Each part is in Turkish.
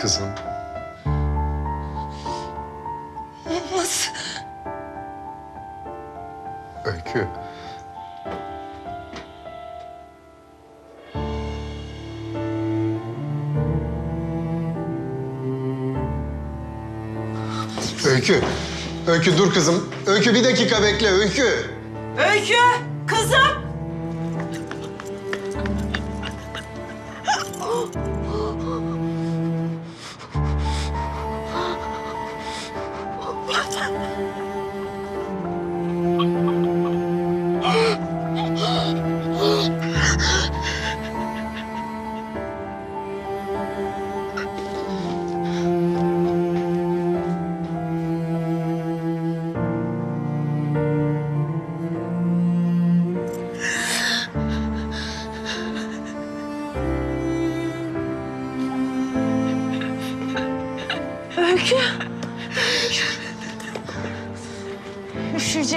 Kızım. Nasıl? Öykü. Öykü. Öykü dur kızım. Öykü bir dakika bekle Öykü. Öykü, kızım.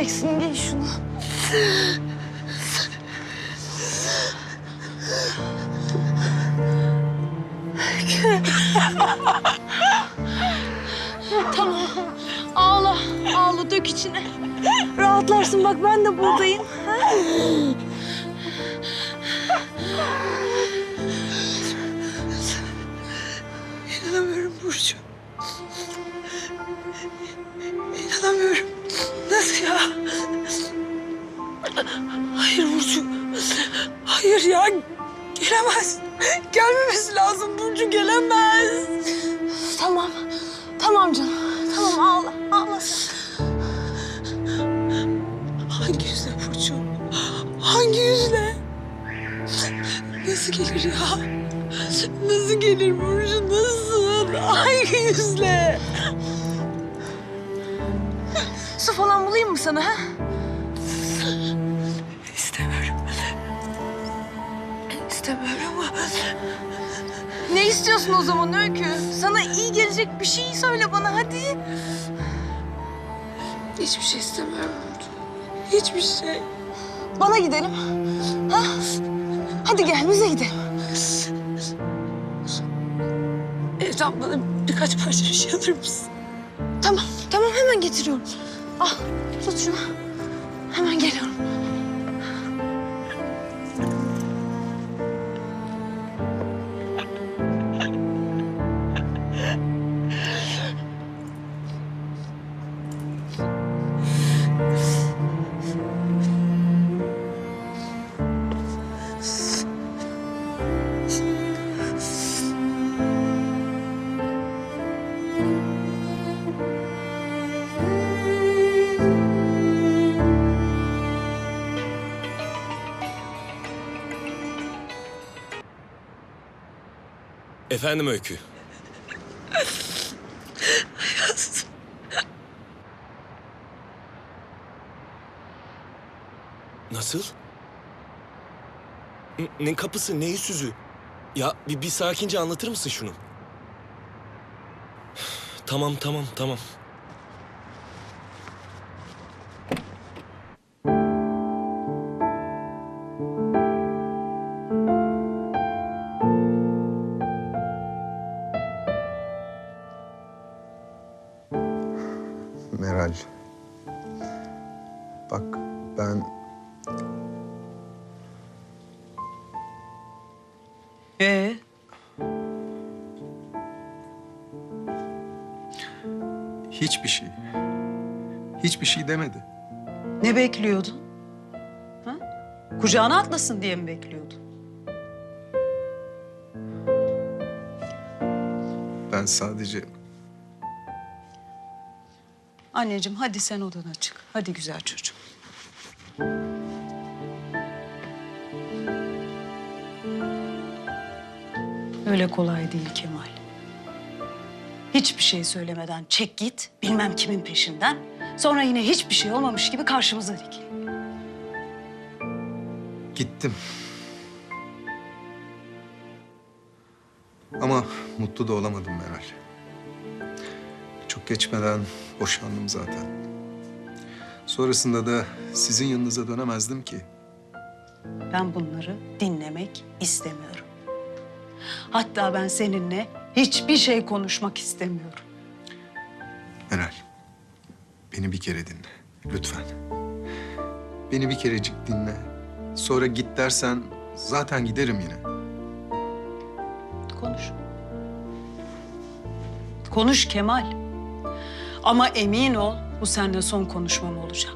Üşüyeceksin, giy şunu. Tamam. Ağla. Ağla dök içine. Rahatlarsın bak ben de buradayım. İnanamıyorum. Nasıl ya? Hayır Burcu. Hayır ya. Gelemez. Gelmemesi lazım Burcu gelemez. Tamam. Tamam canım. Tamam ağla. Ağla sen. Hangi yüzle Burcu? Hangi yüzle? Nasıl gelir ya? Nasıl gelir Burcu? Nasıl? Hangi yüzle? Bulayım mı sana ha? İstemiyorum. İstemiyorum Ne istiyorsun o zaman Öykü? Sana iyi gelecek bir şey söyle bana hadi. hiçbir şey istemiyorum. Hiçbir şey. Bana gidelim. Ha? Hadi gel bize gidelim. Evden bana birkaç parça bir şey alır mısın? Tamam. Tamam hemen getiriyorum. Al tut şunu. Hemen geliyorum. Efendim Öykü. Nasıl? N- Ne kapısı, ne yüzsüzü? Ya bir, bir sakince anlatır mısın şunu? Tamam, tamam, tamam. Ee? Hiçbir şey. Hiçbir şey demedi. Ne bekliyordun? Ha? Kucağına atlasın diye mi bekliyordun? Ben sadece Anneciğim hadi sen odana çık. Hadi güzel çocuğum. Öyle kolay değil Kemal. Hiçbir şey söylemeden çek git, bilmem kimin peşinden. Sonra yine hiçbir şey olmamış gibi karşımıza dikil. gittim. Ama mutlu da olamadım Meral. Çok geçmeden boşandım zaten. Sonrasında da sizin yanınıza dönemezdim ki. Ben bunları dinlemek istemiyorum. Hatta ben seninle Hiçbir şey konuşmak istemiyorum. Meral, beni bir kere dinle. Lütfen. Beni bir kerecik dinle. Sonra git dersen zaten giderim yine. Konuş. Konuş Kemal. Ama emin ol bu seninle son konuşmam olacak.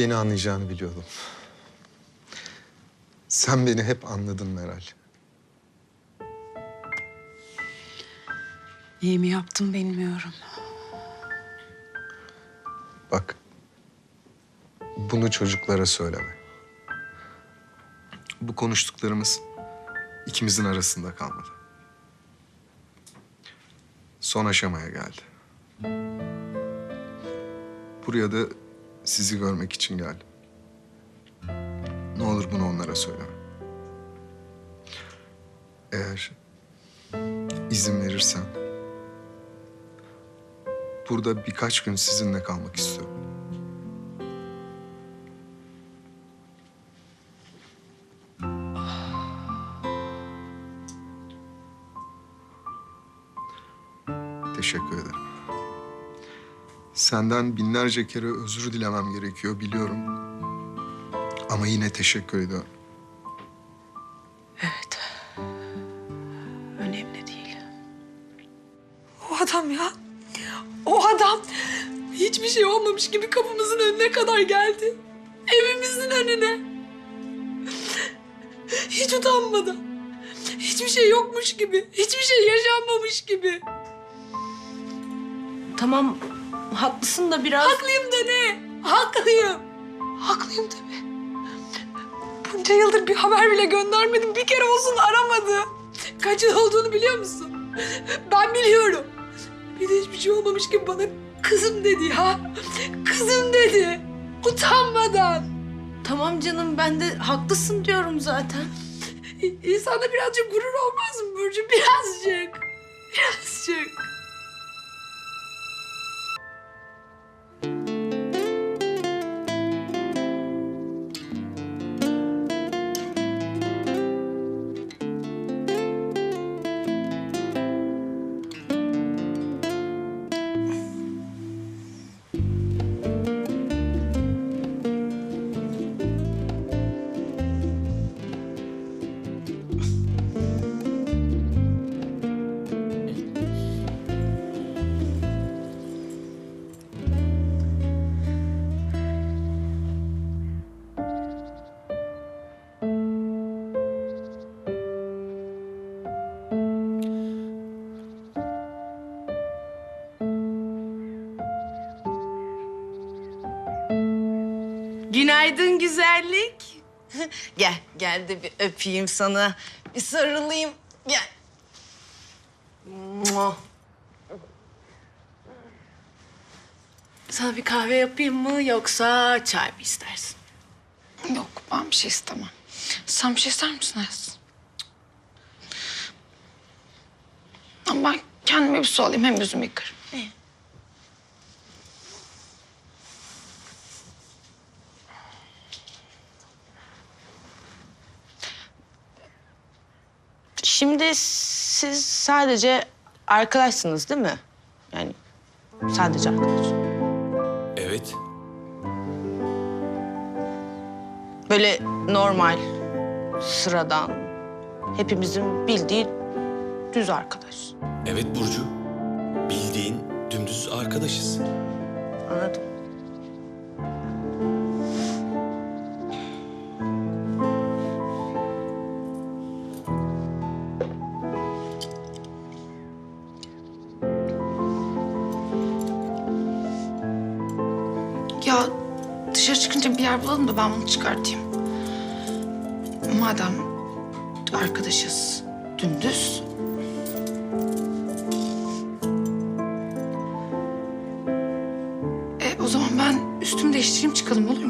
Beni anlayacağını biliyordum. Sen beni hep anladın Meral. İyi mi yaptım bilmiyorum. Bak, bunu çocuklara söyleme. Bu konuştuklarımız ikimizin arasında kalmadı. Son aşamaya geldi. Buraya da sizi görmek için geldim. Ne olur bunu onlara söyleme. Eğer izin verirsen burada birkaç gün sizinle kalmak istiyorum. Senden binlerce kere özür dilemem gerekiyor biliyorum. Ama yine teşekkür ediyorum. Evet. Önemli değil. O adam ya. O adam hiçbir şey olmamış gibi kapımızın önüne kadar geldi. Evimizin önüne. Hiç utanmadan. Hiçbir şey yokmuş gibi. Hiçbir şey yaşanmamış gibi. Tamam haklısın da biraz... Haklıyım da ne? Haklıyım. Haklıyım tabii. Bunca yıldır bir haber bile göndermedim. Bir kere olsun aramadı. Kaç yıl olduğunu biliyor musun? Ben biliyorum. Bir de hiçbir şey olmamış gibi bana kızım dedi ya. Kızım dedi. Utanmadan. Tamam canım ben de haklısın diyorum zaten. İnsanda birazcık gurur olmaz mı Burcu? Birazcık. Birazcık. Günaydın güzellik. gel, gel de bir öpeyim sana. Bir sarılayım. Gel. Mua. Sana bir kahve yapayım mı yoksa çay mı istersin? Yok ben bir şey istemem. Sen bir şey ister misin Ayaz? Ama ben kendime bir su alayım hem yüzümü yıkarım. Şimdi siz sadece arkadaşsınız değil mi? Yani sadece arkadaş. Evet. Böyle normal, sıradan, hepimizin bildiği düz arkadaş. Evet Burcu. Bildiğin dümdüz arkadaşız. Anladım. Ya dışarı çıkınca bir yer bulalım da ben bunu çıkartayım. Madem arkadaşız dümdüz. E, o zaman ben üstümü değiştireyim çıkalım olur mu?